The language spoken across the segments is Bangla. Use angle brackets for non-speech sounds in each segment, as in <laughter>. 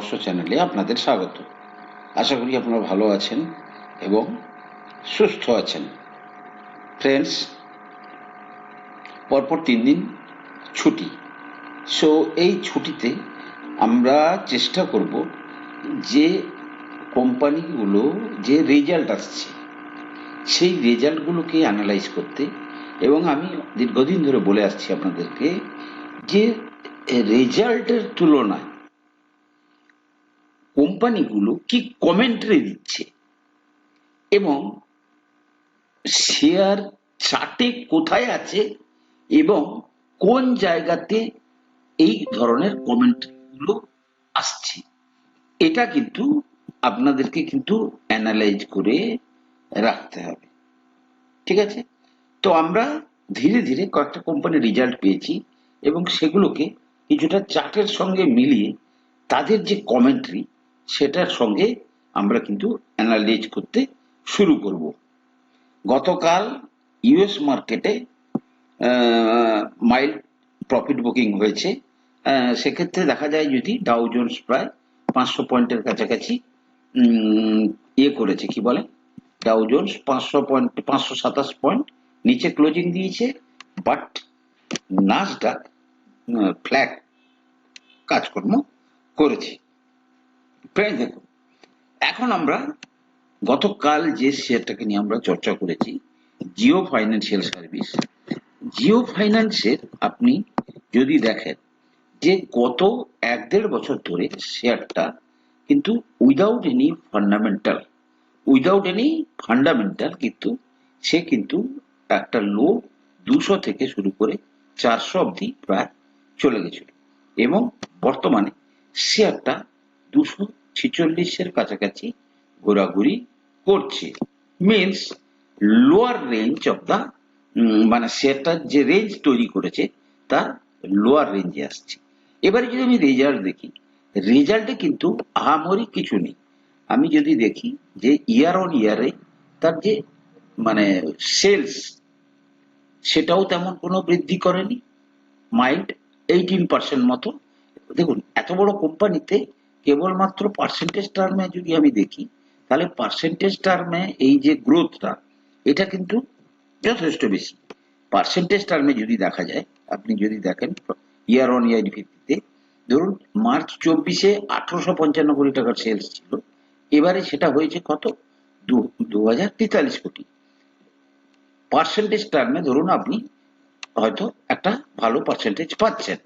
রহস্য চ্যানেলে আপনাদের স্বাগত। আশা করি আপনারা ভালো আছেন এবং সুস্থ আছেন। ফ্রেন্ডস পরপর তিন দিন ছুটি। সো এই ছুটিতে আমরা চেষ্টা করব যে কোম্পানিগুলো যে রেজাল্ট আসছে, সেই রেজাল্টগুলোকে অ্যানালাইজ করতে এবং আমি দীর্ঘদিন ধরে বলে আসছি আপনাদেরকে যে রেজাল্টের তুলনায় কোম্পানিগুলো কি কমেন্ট্রি দিচ্ছে? এবং শেয়ার চার্টে কোথায় আছে? এবং কোন জায়গাতে এই ধরনের কমেন্টগুলো আসছে? এটা কিন্তু আপনাদেরকে কিন্তু অ্যানালাইজ করে রাখতে হবে। ঠিক আছে? তো আমরা ধীরে ধীরে কয়েকটা কোম্পানির রেজাল্ট পেয়েছি এবং সেগুলোকে কিছুটা চার্টের সঙ্গে মিলিয়ে তাদের যে কমেন্ট্রি সেটার সঙ্গে আমরা কিন্তু অ্যানালাইজ করতে শুরু করব। গতকাল ইউএস মার্কেটে মাইল্ড প্রফিট বুকিং হয়েছে। সেক্ষেত্রে দেখা যায় যদি ডাউ জোন্স প্রায় পাঁচশো পয়েন্টের কাছাকাছি ইয়ে করেছে, কি বলে? ডাউ জোন্স পাঁচশো পয়েন্ট, পাঁচশো সাতাশ পয়েন্ট নিচে ক্লোজিং দিয়েছে বাট নাসডাক ফ্ল্যাট কাজকর্ম করেছে। প্রায় দেখুন এখন আমরা গতকাল যে শেয়ারটাকে নিয়ে আমরা চর্চা করেছি, জিও ফাইন্যান্সিয়াল সার্ভিস, জিও ফাইন্যান্সের আপনি যদি দেখেন যে গত এক দেড় বছর ধরে শেয়ারটা কিন্তু without any fundamental without any fundamental কিন্তু সে কিন্তু একটা লো দুশো থেকে শুরু করে চারশো অবধি প্রায় চলে গেছিল। এবং বর্তমানে শেয়ারটা দুশো ছিচল্লিশের কাছাকাছি ঘোরাঘুরি করছে। Means lower range of the মানে শেয়ারটার যে রেঞ্জ তৈরি করেছে, তার লোয়ার রেঞ্জে আসছে। এবারে যদি আমি রেজাল্ট দেখি রেজাল্টে কিন্তু আহামরি কিছু নেই। আমি যদি দেখি যে ইয়ার অন ইয়ারে তার যে মানে সেলস সেটাও তেমন কোনো বৃদ্ধি করেনি। মাইন্ড এইটিন পার্সেন্ট মতো। দেখুন, এত বড় কোম্পানিতে কেবলমাত্র পার্সেন্টেজ টার্মে যদি আমি দেখি, তাহলে পার্সেন্টেজ টার্মে এই যে গ্রোথটা এটা কিন্তু যথেষ্ট বেশি। পার্সেন্টেজ টার্মে যদি দেখা যায়, আপনি যদি দেখেন ইয়ার অন ইয়ার ভিত্তিতে, ধরুন মার্চ চব্বিশে আঠারোশো পঞ্চান্ন কোটি টাকার সেলস ছিল, এবারে সেটা হয়েছে কত? দু হাজার তেতাল্লিশ কোটি। পার্সেন্টেজ টার্মে ধরুন আপনি হয়তো একটা ভালো পার্সেন্টেজ পাচ্ছেন।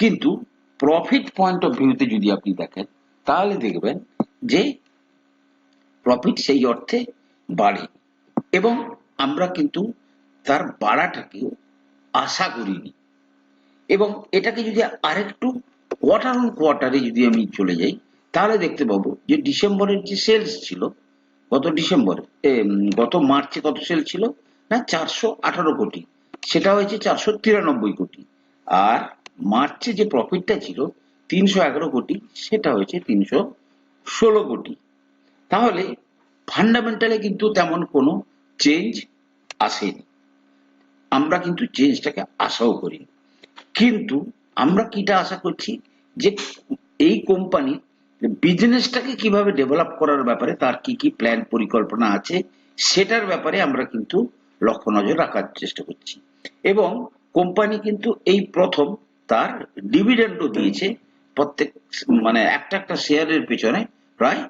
কিন্তু প্রফিট পয়েন্ট অফ ভিউতে যদি আপনি দেখেন, তাহলে দেখবেন যে প্রফিট সেই অর্থে বাড়ে। এবং আমরা কিন্তু তার বাড়াটাকেও আশা করিনি। এবং এটাকে যদি আরেকটু কোয়ার্টার অন কোয়ার্টারে যদি আমি চলে যাই, তাহলে দেখতে পাবো যে ডিসেম্বরের যে সেলস ছিল, গত ডিসেম্বরে গত মার্চে কত সেল ছিল? না, চারশো আঠারো কোটি। সেটা হয়েছে চারশো তিরানব্বই কোটি। আর মার্চে যে প্রফিটটা ছিল তিনশো এগারো কোটি, সেটা হয়েছে তিনশো ষোলো কোটি। তাহলে ফান্ডামেন্টালে কিন্তু তেমন কোনো চেঞ্জ আসেনি। আমরা কিন্তু চেঞ্জটাকে আশাও করি কিন্তু আমরা কিটা আশা করছি যে এই কোম্পানি বিজনেসটাকে কীভাবে ডেভেলপ করার ব্যাপারে তার কি কি প্ল্যান পরিকল্পনা আছে, সেটার ব্যাপারে আমরা কিন্তু লক্ষ্য নজর রাখার চেষ্টা করছি। এবং কোম্পানি কিন্তু এই প্রথম তার ডিভিডেন্ডও দিয়েছে প্রত্যেক মানে একটা একটা শেয়ারের পেছনে প্রায়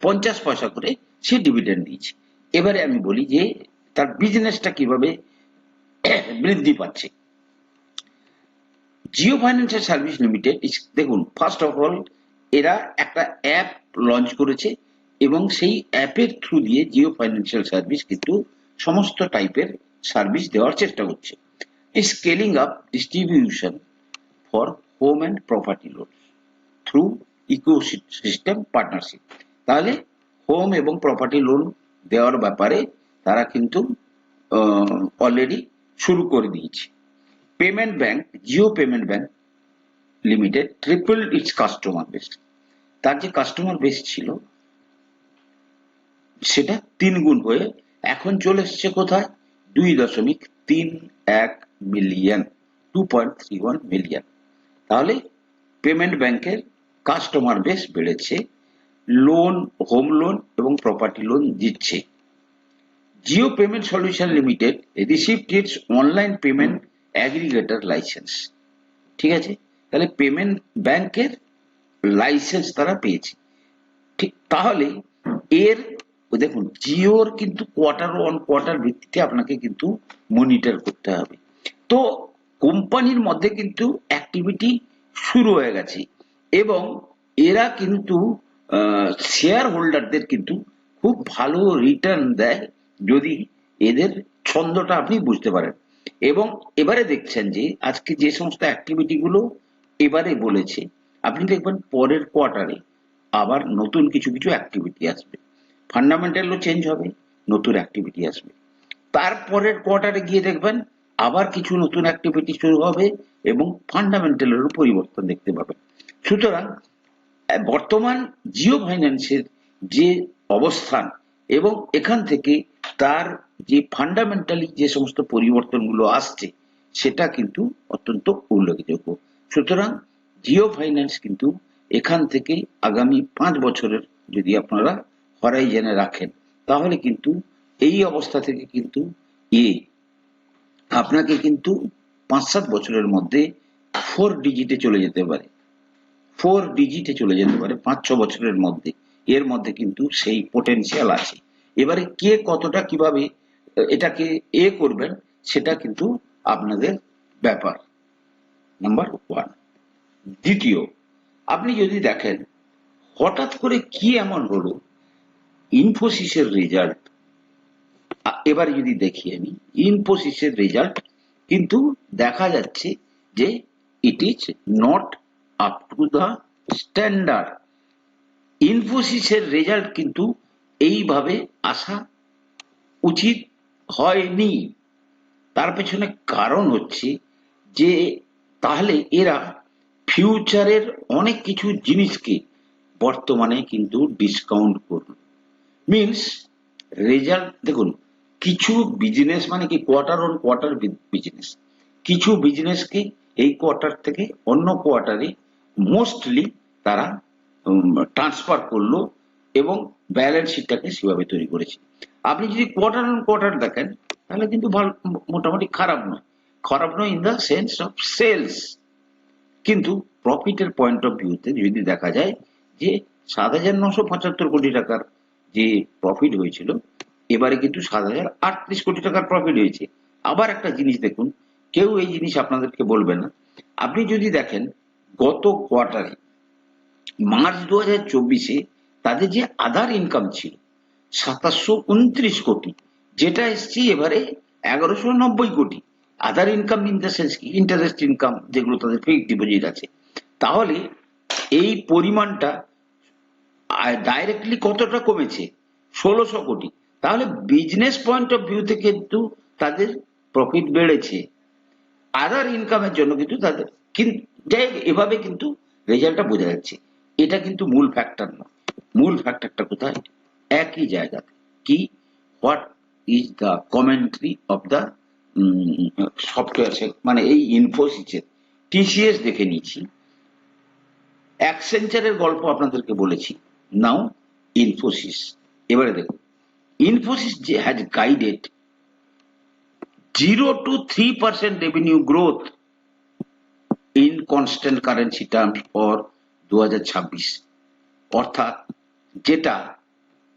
পঞ্চাশ পয়সা করে সে ডিভিডেন্ড দিয়েছে। এবারে আমি বলি যে তার বিজনেসটা কীভাবে <coughs> বৃদ্ধি পাচ্ছে। জিও ফাইন্যান্সিয়াল সার্ভিস লিমিটেড দেখুন ফার্স্ট অফ অল এরা একটা অ্যাপ লঞ্চ করেছে এবং সেই অ্যাপের থ্রু দিয়ে জিও ফাইন্যান্সিয়াল সার্ভিস কিন্তু সমস্ত টাইপের সার্ভিস দেওয়ার চেষ্টা করছে। Scaling up distribution for home and property loan through ecosystem partnership তাহলে হোম এবং প্রপার্টি লোন দেওয়ার ব্যাপারে তারা কিন্তু অলরেডি শুরু করে দিয়েছে। Payment bank Jio payment bank limited triple its customer base তার যে কাস্টমার বেস ছিল, সেটা তিন গুণ হয়ে এখন চলে এসছে কোথায়? দুই দশমিক তিন এক million two point three one million তাহলে পেমেন্ট ব্যাংকের কাস্টমার বেস বেড়েছে লোন হোম লোন এবং প্রপার্টি লোন দিচ্ছে। Jio payment solution limited received its online payment aggregator licence ঠিক আছে? তাহলে পেমেন্ট ব্যাংকের লাইসেন্স তারা পেয়েছে। ঠিক তাহলে এর দেখুন জিওর কিন্তু কোয়ার্টার অন কোয়ার্টার ভিত্তিতে আপনাকে কিন্তু মনিটর করতে হবে। তো কোম্পানির মধ্যে কিন্তু অ্যাক্টিভিটি শুরু হয়ে গেছে। এবং এরা কিন্তু শেয়ার হোল্ডারদের কিন্তু খুব ভালো রিটার্ন দেয় যদি এদের ছন্দটা আপনি বুঝতে পারেন। এবং এবারে দেখছেন যে, আজকে যে সমস্ত অ্যাক্টিভিটি গুলো এবারে বলেছে, আপনি দেখবেন পরের কোয়ার্টারে আবার নতুন কিছু কিছু অ্যাক্টিভিটি আসবে। ফান্ডামেন্টালও চেঞ্জ হবে, নতুন অ্যাক্টিভিটি আসবে। তারপরের কোয়ার্টারে গিয়ে দেখবেন আবার কিছু নতুন অ্যাক্টিভিটি শুরু হবে এবং ফান্ডামেন্টালেরও পরিবর্তন দেখতে পাবেন সুতরাং বর্তমান জিও ফাইন্যান্সের যে অবস্থান এবং এখান থেকে তার যে ফান্ডামেন্টালি যে সমস্ত পরিবর্তনগুলো আসছে, সেটা কিন্তু অত্যন্ত উল্লেখযোগ্য। সুতরাং জিও ফাইন্যান্স কিন্তু এখান থেকে আগামী পাঁচ বছরের যদি আপনারা হরাইজেনে রাখেন, তাহলে কিন্তু এই অবস্থা থেকে কিন্তু এ আপনাকে কিন্তু পাঁচ সাত বছরের মধ্যে ফোর ডিজিটে চলে যেতে পারে। ফোর ডিজিটে চলে যেতে পারে পাঁচ ছ বছরের মধ্যে। এর মধ্যে কিন্তু সেই পোটেনশিয়াল আছে। এবারে কে কতটা কীভাবে, এটাকে এ করবেন, সেটা কিন্তু আপনাদের ব্যাপার। নাম্বার ওয়ান দ্বিতীয়, আপনি যদি দেখেন, হঠাৎ করে কি এমন হলো? ইনফোসিসের রেজাল্ট এবার যদি দেখি আমি ইনফোসিসের রেজাল্ট কিন্তু দেখা যাচ্ছে যে it is not up to the standard ইনফোসিসের result কিন্তু এইভাবে আসা উচিত হয়নি। তার পেছনে কারণ হচ্ছে যে তাহলে এরা ফিউচারের অনেক কিছু জিনিসকে বর্তমানে কিন্তু ডিসকাউন্ট করল মিনস রেজাল্ট দেখুন কিছু বিজনেস মানে কি কোয়ার্টার অন কোয়ার্টার বিজনেস কিছু বিজনেসকে এই কোয়ার্টার থেকে অন্য কোয়ার্টারে মোস্টলি তারা ট্রান্সফার করল এবং ব্যালেন্স শিটটাকে সেভাবে তৈরি করেছে। আপনি যদি কোয়ার্টার অন কোয়ার্টার দেখেন, তাহলে কিন্তু ভালো, মোটামুটি খারাপ নয়। খারাপ নয় in the sense of sales কিন্তু প্রফিটের পয়েন্ট অফ ভিউতে যদি দেখা যায় যে সাত হাজার নশো পঁচাত্তর কোটি টাকার যে প্রফিট হয়েছিল এবারে কিন্তু সাত হাজার আটত্রিশ কোটি টাকার প্রফিট হয়েছে। আবার একটা জিনিস দেখুন, কেউ এই জিনিস আপনাদেরকে বলবে না। আপনি যদি দেখেন, গত কোয়ার্টারে মার্চ দু হাজার চব্বিশে তাদের যে আধার ইনকাম ছিল, সাতাশশো উনত্রিশ কোটি, যেটা এসছে এবারে এগারোশো নব্বই কোটি। Other income in the sense interest income যেগুলো তাদের ফিক্সড ডিপোজিট আছে। তাহলে এই পরিমাণটা ডাইরেক্টলি কতটা কমেছে? ষোলোশো কোটি। তাহলে বিজনেস পয়েন্ট অফ ভিউ থেকে কিন্তু তাদের প্রফিট বেড়েছে। আদার ইনকামের জন্য কিন্তু তাদের যাই এভাবে কিন্তু রেজাল্টটা বোঝা যাচ্ছে। এটা কিন্তু মূল ফ্যাক্টর নয়। মূল ফ্যাক্টরটা কোথায়? একই জায়গাতে। কি? What is the commentary of the software মানে এই ইনফোসিসের টিসিএস দেখে নিয়েছি। অ্যাক্সেঞ্চারের গল্প আপনাদেরকে বলেছি। নাও ইনফোসিস এবারে দেখুন। Has guided zero to three percent revenue growth in constant currency terms for দু অর্থাৎ যেটা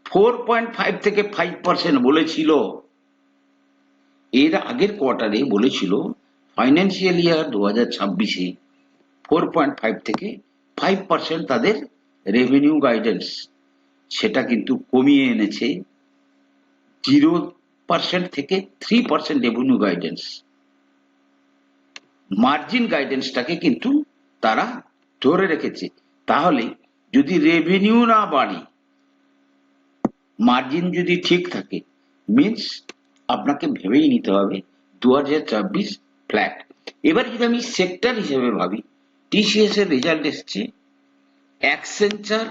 ফোর পয়েন্ট ফাইভ থেকে ফাইভ পার্সেন্ট বলেছিল, এর আগের কোয়ার্টারে বলেছিল ফাইন্যান্সিয়াল ইয়ার দু হাজার ছাব্বিশে ফোর পয়েন্ট ফাইভ থেকে ফাইভ পার্সেন্ট তাদের রেভিনিউ গাইডেন্স সেটা কিন্তু কমিয়ে এনেছে জিরো পার্সেন্ট থেকে three percent revenue guidance margin গাইডেন্সটাকে কিন্তু তারা ধরে রেখেছে। তাহলে যদি রেভিনিউ না বাড়ে মার্জিন যদি ঠিক থাকে মিনস আপনাকে ভেবেই নিতে হবে দু হাজার চব্বিশ ফ্ল্যাট এবার যদি আমি সেক্টর হিসেবে ভাবি টিসিএস এর রেজাল্ট এসছে অ্যাক্সেঞ্চার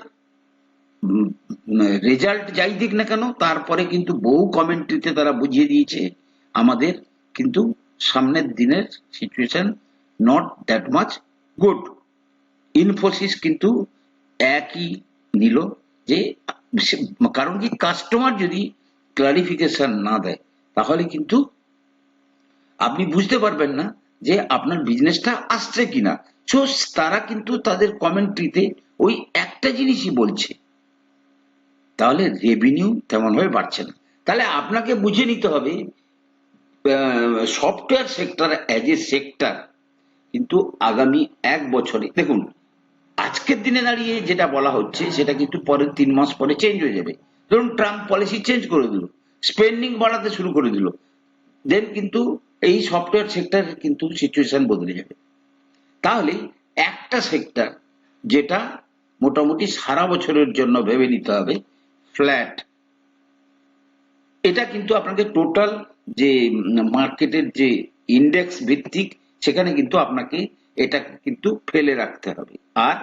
রেজাল্ট যাই দিক না কেন, তারপরে কিন্তু বহু কমেন্ট্রিতে তারা বুঝিয়ে দিয়েছে আমাদের, কিন্তু সামনের দিনের situation not that much good Infosys কিন্তু একই নিল যে কারণ কি কাস্টমার যদি ক্লারিফিকেশন না দেয়, তাহলে কিন্তু আপনি বুঝতে পারবেন না যে আপনার বিজনেসটা আসছে কিনা। সো তারা কিন্তু তাদের কমেন্ট্রিতে ওই একটা জিনিসই বলছে। তাহলে রেভিনিউ তেমন ভাবে বাড়ছে না। তাহলে আপনাকে বুঝে নিতে হবে software sector as a sector কিন্তু আগামী এক বছরে, দেখুন, আজকের দিনে দাঁড়িয়ে যেটা বলা হচ্ছে, সেটা কিন্তু পরের তিন মাস পরে চেঞ্জ হয়ে যাবে। ধরুন ট্রাম্প পলিসি চেঞ্জ করে দিল স্পেন্ডিং বাড়াতে শুরু করে দিল দেন কিন্তু এই সফটওয়্যার সেক্টর কিন্তু সিচুয়েশন বদলে যাবে। তাহলে একটা সেক্টর যেটা মোটামুটি সারা বছরের জন্য ভেবে নিতে হবে ফ্ল্যাট। এটা কিন্তু আপনাকে টোটাল যে মার্কেটের যে ইন্ডেক্স ভিত্তিক, সেখানে কিন্তু আপনাকে এটা কিন্তু ফেলে রাখতে হবে। আর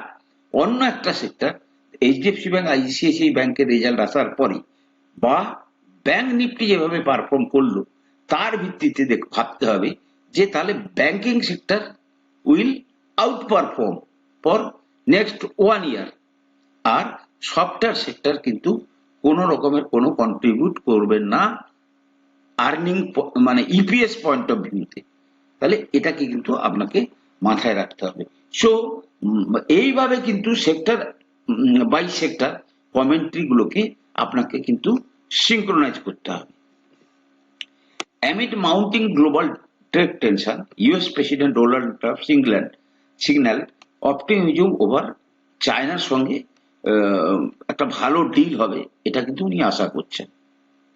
অন্য একটা সেক্টর এইচডিএফসি ব্যাংক আইসিআইসিআই ব্যাংকের রেজাল্ট আসার পরে বা ব্যাংক নিফটি যেভাবে পারফর্ম করল, তার ভিত্তিতে দেখ, ভাবতে হবে যে তাহলে banking sector will outperform for next one year R software sector কিন্তু কোনো রকমের কোনো কন্ট্রিবিউট করবে না আর্নিং মানে ইপিএস পয়েন্ট অফ ভিউতে তাহলে এটাকে কিন্তু আপনাকে মাথায় রাখতে হবে। সো এইভাবে কিন্তু সেক্টর বাই সেক্টর কমেন্ট্রি গুলোকে আপনাকে কিন্তু সিঙ্ক্রোনাইজ করতে হবে। Amid mounting global trade tension, US President Donald Trump signaled, signaled optimism over চায়নার সঙ্গে একটা ভালো ডিল হবে, এটা কিন্তু উনি আশা করছেন।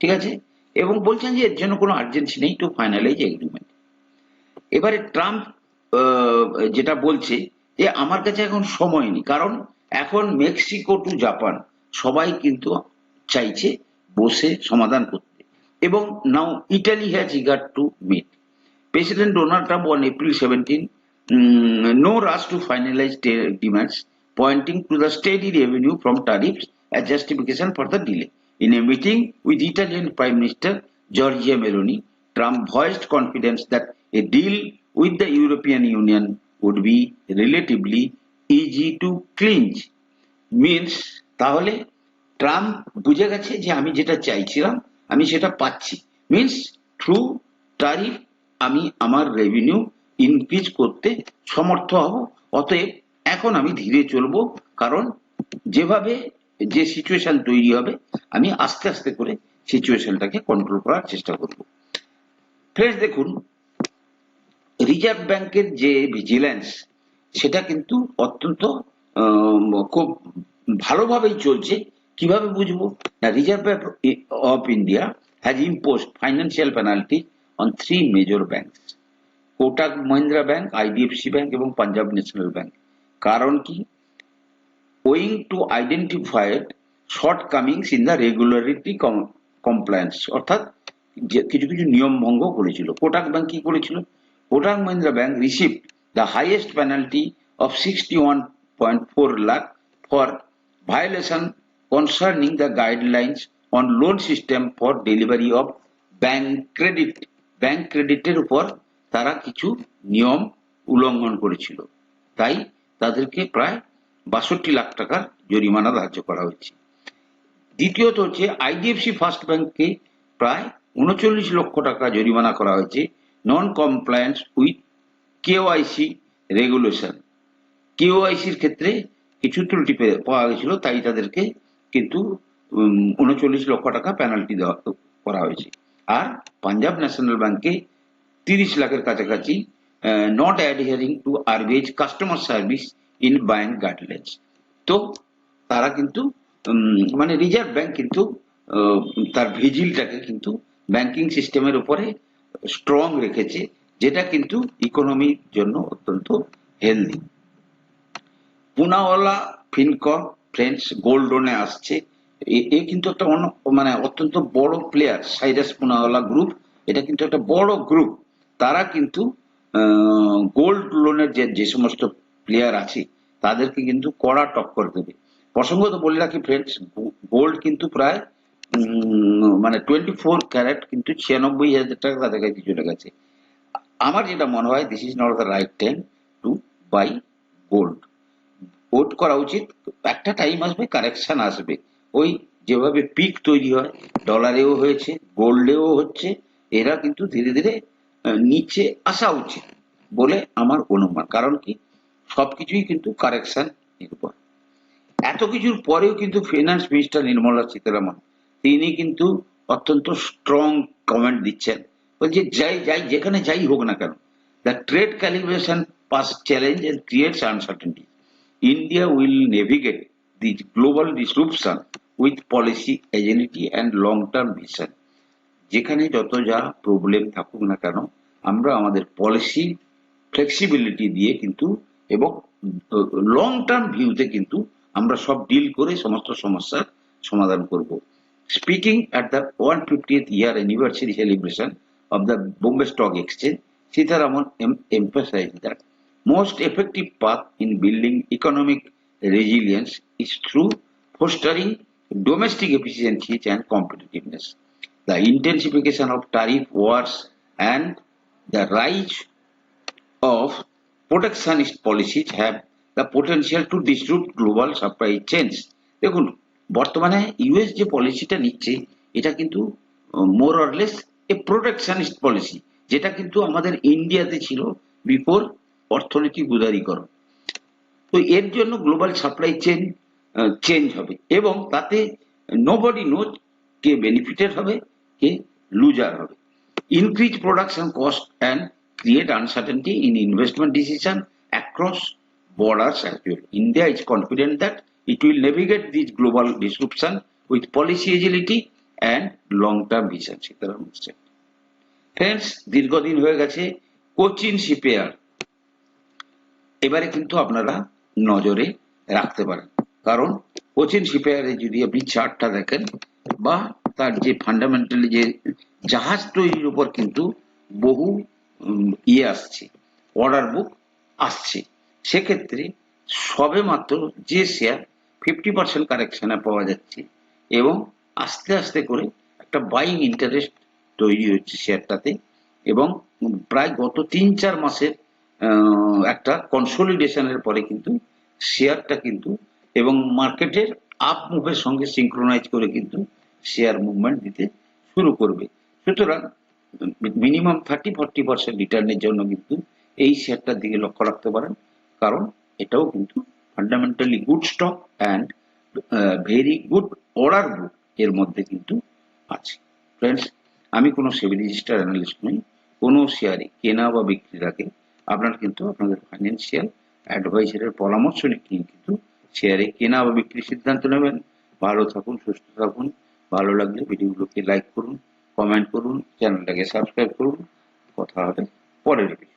ঠিক আছে? এবং বলছেন যে এর জন্য কোনো আর্জেন্সি নেই টু ফাইনালাইজ এগ্রিমেন্ট এবারে ট্রাম্প যেটা বলছে যে আমার কাছে এখন সময় নেই, কারণ এখন মেক্সিকো টু জাপান, সবাই কিন্তু চাইছে বসে সমাধান করতে। এবং now Italy has eager to meet president Donald Trump on April 17 no no to finalise demands pointing to the steady revenue from tariffs as justification for the delay in a meeting with Italian Prime Minister Giorgia Meloni Trump voiced confidence that a deal with the European Union would be relatively easy to clinch means তাহলে ট্রাম্প বুঝে গেছে যে আমি যেটা চাইছিলাম আমি সেটা পাচ্ছি মিনস থ্রু টারিফ আমি আমার রেভিনিউ ইনক্রিজ করতে সমর্থ হব অতএব এখন আমি ধীরে চলবো, কারণ যেভাবে যে সিচুয়েশন তৈরি হবে, আমি আস্তে আস্তে করে সিচুয়েশনটাকে কন্ট্রোল করার চেষ্টা করব। ফ্রেন্ডস দেখুন রিজার্ভ ব্যাংকের যে ভিজিল্যান্স সেটা কিন্তু অত্যন্ত খুব ভালোভাবেই চলছে। কীভাবে বুঝব? না reserve bank of India has impose financial penalty on three major banks Kotak Mahindra bank IDFC bank এবং পাঞ্জাব ন্যাশনাল ব্যাংক কারণ কি? Owing to identified shortcomings in the regularity compliance অর্থাৎ কিছু কিছু নিয়ম ভঙ্গ করেছিল। কোটাক ব্যাংক কি করেছিল? Kotak Mahindra bank receive the highest penalty of sixty one point four lakh for violation concerning the guidelines on loan system for delivery of bank credit bank ক্রেডিটের উপর তারা কিছু নিয়ম উল্লঙ্ঘন করেছিল। তাই তাদেরকে প্রায় বাষট্টি লাখ টাকার জরিমানা ধার্য করা হয়েছে। দ্বিতীয়ত হচ্ছে আইডিএফসি ফার্স্ট ব্যাংককে প্রায় উনচল্লিশ লক্ষ টাকা জরিমানা করা হয়েছে non compliance with KYC regulation কেওআইসির ক্ষেত্রে কিছু ত্রুটি পাওয়া গেছিল, তাই তাদেরকে কিন্তু উনচল্লিশ লক্ষ টাকা পেনাল্টি দেওয়া করা হয়েছে। আর পাঞ্জাব ন্যাশনাল ব্যাংকে তিরিশ লাখের কাছাকাছি not adhering to RBI customer service in bank guidelines তো তারা কিন্তু মানে রিজার্ভ ব্যাংক কিন্তু তার ভিজিলটাকে কিন্তু ব্যাংকিং সিস্টেমের উপরে স্ট্রং রেখেছে, যেটা কিন্তু ইকোনমির জন্য অত্যন্ত healthy Poonawalla Fincorp friends gold লোনে আসছে। এ কিন্তু একটা অন্য মানে অত্যন্ত বড় প্লেয়ার সাইরাস পুনাওয়ালা গ্রুপ এটা কিন্তু একটা বড় গ্রুপ তারা কিন্তু গোল্ড লোনের যে যে সমস্ত প্লেয়ার আছে, তাদেরকে কিন্তু কড়া টক্কর দেবে। প্রসঙ্গত বলে রাখি ফ্রেন্ডস গোল্ড কিন্তু প্রায় মানে টোয়েন্টি ফোর ক্যারেট কিন্তু ছিয়ানব্বই হাজার টাকা তাদের কাছে চলে গেছে। আমার যেটা মনে হয় this is not the right time to buy gold ওট করা উচিত। একটা টাইম আসবে কারেকশন আসবে। ওই যেভাবে পিক তৈরি হয় ডলারেও হয়েছে গোল্ডেও হচ্ছে, এরা কিন্তু ধীরে ধীরে নিচে আসা উচিত বলে আমার অনুমান। কারণ কি? সবকিছুই কিন্তু কারেকশন নির্ভর এত কিছুর পরেও কিন্তু ফিনান্স মিনিস্টার নির্মলা সীতারামন, তিনি কিন্তু অত্যন্ত স্ট্রং কমেন্ট দিচ্ছেন। বলছে, যাই যাই, যেখানে যাই হোক না কেন the trade calibration pose challenge and creates uncertainty India will navigate the global disruption with policy agility and long term vision যেখানে যত যা প্রবলেম থাকুক না কেন, আমরা আমাদের পলিসি ফ্লেক্সিবিলিটি দিয়ে কিন্তু এবং লং টার্ম ভিউতে কিন্তু আমরা সব ডিল করে সমস্ত সমস্যার সমাধান করব speaking at the one fiftieth year anniversary celebration of the Bombay stock exchange Sitharaman emphasized that most effective path in building economic resilience is through fostering domestic efficiency and competitiveness. The intensification of tariff wars and the rise of protectionist policies have the potential to disrupt global supply chains. দেখুন, বর্তমানে ইউএস যে পলিসিটা নিচ্ছে, এটা কিন্তু মোর অরলেস এ প্রোটেকশনিস্ট পলিসি যেটা কিন্তু আমাদের ইন্ডিয়াতে ছিল বিফোর অর্থনৈতিক উদারীকরণ তো এর জন্য গ্লোবাল সাপ্লাই চেন চেঞ্জ হবে এবং তাতে নোবডি নোজ কে বেনিফিটেড হবে কে লুজার হবে increase production cost and create uncertainty in investment decision across borders as well. India is confident that it will navigate this global disruption with policy agility and long-term vision. Sitharaman said. Friends দীর্ঘদিন হয়ে গেছে কোচিন শিপইয়ার্ড এবারে কিন্তু আপনারা নজরে রাখতে পারেন কারণ কোচিন শিপইয়ার্ডে যদি আপনি চার্টটা দেখেন বা তার যে ফান্ডামেন্টালি যে জাহাজ তৈরির উপর কিন্তু বহু ইয়ে আসছে অর্ডার বুক আসছে। সেক্ষেত্রে সবে মাত্র যে শেয়ার ফিফটি পার্সেন্ট কারেকশনে পাওয়া যাচ্ছে এবং আস্তে আস্তে করে একটা বাইং ইন্টারেস্ট তৈরি হচ্ছে শেয়ারটাতে এবং প্রায় গত তিন চার মাসের একটা কনসোলিডেশনের পরে কিন্তু শেয়ারটা কিন্তু এবং মার্কেটের আপ মুভের সঙ্গে সিঙ্ক্রোনাইজ করে কিন্তু শেয়ার মুভমেন্ট দিতে শুরু করবে। সুতরাং মিনিমাম থার্টি ফর্টি পার্সেন্ট রিটার্নের জন্য কিন্তু এই শেয়ারটার দিকে লক্ষ্য রাখতে পারেন। কারণ এটাও কিন্তু fundamentally good stock and very good order book এর মধ্যে কিন্তু আছে। ফ্রেন্ডস আমি কোনো সেভি রেজিস্টার অ্যানালিস্ট নই। কোনো শেয়ারে কেনা বা বিক্রির আগে আপনার কিন্তু আপনাদের ফাইন্যান্সিয়াল অ্যাডভাইসারের পরামর্শ নিয়ে কিন্তু শেয়ারে কেনা বা বিক্রির সিদ্ধান্ত নেবেন। ভালো থাকুন, সুস্থ থাকুন। ভালো লাগলে ভিডিওগুলোকে লাইক করুন কমেন্ট করুন চ্যানেলটাকে সাবস্ক্রাইব করুন কথা হবে পরের ভিডিও